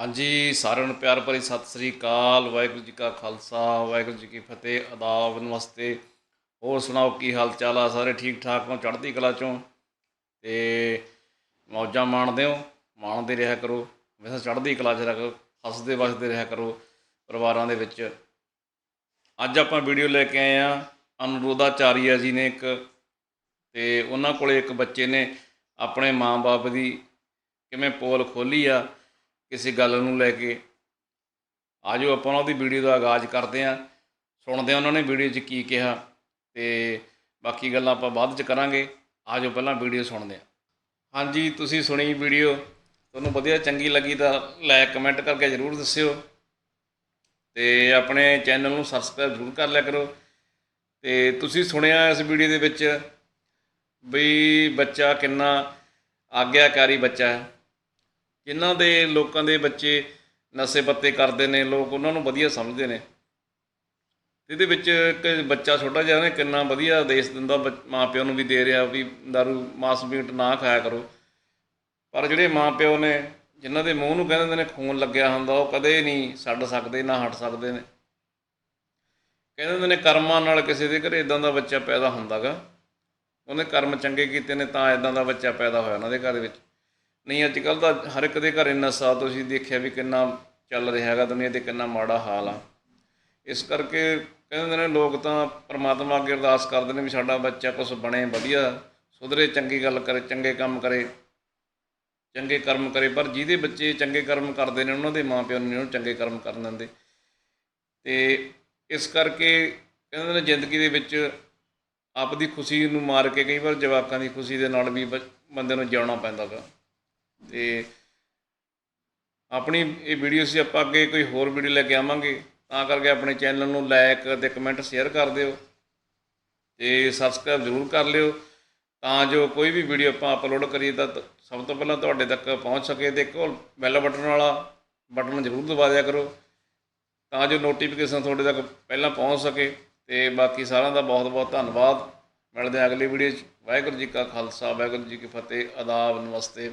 ਹਾਂਜੀ, ਸਾਰਿਆਂ ਨੂੰ ਪਿਆਰ ਭਰੀ ਸਤਿ ਸ੍ਰੀ ਅਕਾਲ। ਵਾਹਿਗੁਰੂ ਜੀ ਕਾ ਖਾਲਸਾ, ਵਾਹਿਗੁਰੂ ਜੀ ਕੀ ਫਤਿਹ, ਆਦਾਬ, ਨਮਸਤੇ। ਹੋਰ ਸੁਣਾਓ, ਕੀ ਹਾਲ ਚਾਲ ਆ? ਸਾਰੇ ਠੀਕ ਠਾਕ ਹੋ? ਚੜ੍ਹਦੀ ਕਲਾ ਚੋਂ? ਤੇ ਮੌਜਾਂ ਮਾਣਦੇ ਹੋ? ਮਾਣਦੇ ਰਿਹਾ ਕਰੋ। ਵੈਸੇ ਚੜ੍ਹਦੀ ਕਲਾ 'ਚ ਰੱਖੋ ਹੱਸਦੇ ਵਸਦੇ ਰਿਹਾ ਕਰੋ ਪਰਿਵਾਰਾਂ ਦੇ ਵਿੱਚ। ਅੱਜ ਆਪਾਂ ਵੀਡੀਓ ਲੈ ਕੇ ਆਏ ਆ ਅਨੁਰੋਧਾਚਾਰੀਆ ਜੀ ਨੇ ਇੱਕ, ਤੇ ਉਹਨਾਂ ਕੋਲੇ ਇੱਕ ਬੱਚੇ ਨੇ। ਆਪਣੇ ਮਾਂ-ਬਾਪ ਦੀ ਕਿਵੇਂ ਪੋਲ ਖੋਲੀ ਆ ਕਿਸੇ ਗੱਲ ਨੂੰ ਲੈ ਕੇ। ਆਜੋ ਆਪਾਂ ਉਹਦੀ ਵੀਡੀਓ ਦਾ ਆਗਾਜ਼ ਕਰਦੇ ਹਾਂ। ਸੁਣਦੇ ਹਾਂ ਉਹਨਾਂ ਨੇ ਵੀਡੀਓ 'ਚ ਕੀ ਕਿਹਾ ਤੇ ਬਾਕੀ ਗੱਲਾਂ ਆਪਾਂ ਬਾਅਦ 'ਚ ਕਰਾਂਗੇ। ਆਜੋ ਪਹਿਲਾਂ ਵੀਡੀਓ ਸੁਣਦੇ ਹਾਂ। ਹਾਂਜੀ, ਤੁਸੀਂ ਸੁਣੀ ਵੀਡੀਓ। ਤੁਹਾਨੂੰ ਵਧੀਆ ਚੰਗੀ ਲੱਗੀ ਤਾਂ ਲਾਇਕ ਕਮੈਂਟ ਕਰਕੇ ਜ਼ਰੂਰ ਦੱਸਿਓ। ਤੇ ਆਪਣੇ ਚੈਨਲ ਨੂੰ ਸਬਸਕ੍ਰਾਈਬ ਜ਼ਰੂਰ ਕਰ ਲਿਆ ਕਰੋ। ਤੇ ਤੁਸੀਂ ਸੁਣਿਆ ਇਸ ਵੀਡੀਓ ਦੇ ਵਿੱਚ ਵੀ ਬੱਚਾ ਕਿੰਨਾ ਆਗਿਆਕਾਰੀ ਬੱਚਾ ਹੈ। ਜਿਨ੍ਹਾਂ ਦੇ ਲੋਕਾਂ ਦੇ ਬੱਚੇ ਨਸ਼ੇ ਪੱਤੇ ਕਰਦੇ ਨੇ, ਲੋਕ ਉਹਨਾਂ ਨੂੰ ਵਧੀਆ ਸਮਝਦੇ ਨੇ। ਇਹਦੇ ਵਿੱਚ ਇੱਕ ਬੱਚਾ ਛੋਟਾ ਜਿਹਾ ਨੇ ਕਿੰਨਾ ਵਧੀਆ ਦੇਸ਼ ਦਿੰਦਾ ਬੱਚ- ਮਾਂ ਪਿਓ ਨੂੰ ਵੀ ਦੇ ਰਿਹਾ ਵੀ ਦਾਰੂ, ਮਾਸ ਮੀਟ ਨਾ ਖਾਇਆ ਕਰੋ। ਪਰ ਜਿਹੜੇ ਮਾਂ ਪਿਓ ਨੇ, ਜਿਨ੍ਹਾਂ ਦੇ ਮੂੰਹ ਨੂੰ ਕਹਿੰਦੇ ਨੇ, ਖੂਨ ਲੱਗਿਆ ਹੁੰਦਾ, ਉਹ ਕਦੇ ਨਹੀਂ ਛੱਡ ਸਕਦੇ, ਨਾ ਹਟ ਸਕਦੇ ਨੇ। ਕਹਿੰਦੇ ਹੁੰਦੇ ਨੇ, ਕਰਮਾਂ ਨਾਲ ਕਿਸੇ ਦੇ ਘਰੇ ਇਦਾਂ ਦਾ ਬੱਚਾ ਪੈਦਾ ਹੁੰਦਾਗਾ। ਉਹਨੇ ਕਰਮ ਚੰਗੇ ਕੀਤੇ ਨੇ, ਤਾਂ ਇਦਾਂ ਦਾ ਬੱਚਾ ਪੈਦਾ ਹੋਇਆ ਉਹਨਾਂ ਦੇ ਘਰ ਵਿੱਚ। ਨਹੀਂ ਅੱਜ ਕੱਲ ਤਾਂ ਹਰ ਇੱਕ ਦੇ ਘਰ ਇੰਨਾ ਨਸ਼ਾ ਤੁਸੀਂ ਦੇਖਿਆ ਵੀ ਕਿੰਨਾ ਚੱਲ ਰਿਹਾ ਹੈਗਾ ਦੁਨੀਆ ਤੇ, ਕਿੰਨਾ ਮਾੜਾ ਹਾਲ ਆ। ਇਸ ਕਰਕੇ ਕਹਿੰਦੇ ਨੇ ਲੋਕ ਤਾਂ ਪਰਮਾਤਮਾ ਅੱਗੇ ਅਰਦਾਸ ਕਰਦੇ ਨੇ ਵੀ ਸਾਡਾ ਬੱਚਾ ਕੁਝ ਬਣੇ, ਵਧੀਆ। ਸੁਧਰੇ, ਚੰਗੀ ਗੱਲ ਕਰੇ, ਚੰਗੇ ਕੰਮ ਕਰੇ, ਚੰਗੇ ਕਰਮ ਕਰੇ। ਪਰ ਜਿਹਦੇ ਬੱਚੇ ਚੰਗੇ ਕਰਮ ਕਰਦੇ ਨੇ, ਉਹਨਾਂ ਦੇ ਮਾਪਿਆਂ ਨੂੰ ਉਹਨੂੰ ਚੰਗੇ ਕਰਮ ਕਰਨ ਦਿੰਦੇ। ਤੇ ਇਸ ਕਰਕੇ ਕਹਿੰਦੇ ਨੇ ਜ਼ਿੰਦਗੀ ਦੇ ਵਿੱਚ ਆਪ ਦੀ ਖੁਸ਼ੀ ਨੂੰ ਮਾਰ ਕੇ ਕਈ ਵਾਰ ਜਵਾਕਾਂ ਦੀ ਖੁਸ਼ੀ ਦੇ ਨਾਲ ਵੀ ਬ- ਬੰਦੇ ਨੂੰ ਜਿਉਣਾ ਪੈਂਦਾ ਵਾ ਤੇ ਆਪਣੀ ਇਹ ਵੀਡੀਓ ਸੀ, ਆਪਾਂ ਅੱਗੇ ਕੋਈ ਹੋਰ ਵੀਡੀਓ ਲੈ ਕੇ ਆਵਾਂਗੇ। ਤਾਂ ਕਰਕੇ ਆਪਣੇ ਚੈਨਲ ਨੂੰ ਲਾਇਕ ਤੇ ਕਮੈਂਟ ਸ਼ੇਅਰ ਕਰ ਦਿਓ ਤੇ ਸਬਸਕ੍ਰਾਈਬ ਜ਼ਰੂਰ ਕਰ ਲਿਓ। ਤਾਂ ਜੋ ਕੋਈ ਵੀ ਵੀਡੀਓ ਆਪਾਂ ਅਪਲੋਡ ਕਰੀਏ ਤਾਂ ਸਭ ਤੋਂ ਪਹਿਲਾਂ ਤੁਹਾਡੇ ਤੱਕ ਪਹੁੰਚ ਸਕੇ ਤੇ ਕੋਲ ਉਹ ਬੈਲ ਬਟਨ ਵਾਲਾ ਬਟਨ ਜ਼ਰੂਰ ਦਬਾ ਦਿਆ ਕਰੋ। ਤਾਂ ਜੋ ਨੋਟੀਫਿਕੇਸ਼ਨ ਤੁਹਾਡੇ ਤੱਕ ਪਹਿਲਾਂ ਪਹੁੰਚ ਸਕੇ। ਤੇ ਬਾਕੀ ਸਾਰਿਆਂ ਦਾ ਬਹੁਤ ਬਹੁਤ ਧੰਨਵਾਦ। ਮਿਲਦੇ ਹਾਂ ਅਗਲੀ ਵੀਡੀਓ 'ਚ। ਵਾਹਿਗੁਰੂ ਜੀ ਕਾ ਖਾਲਸਾ, ਵਾਹਿਗੁਰੂ ਜੀ ਕੀ ਫਤਿਹ। ਆਦਾਬ, ਨਮਸਤੇ।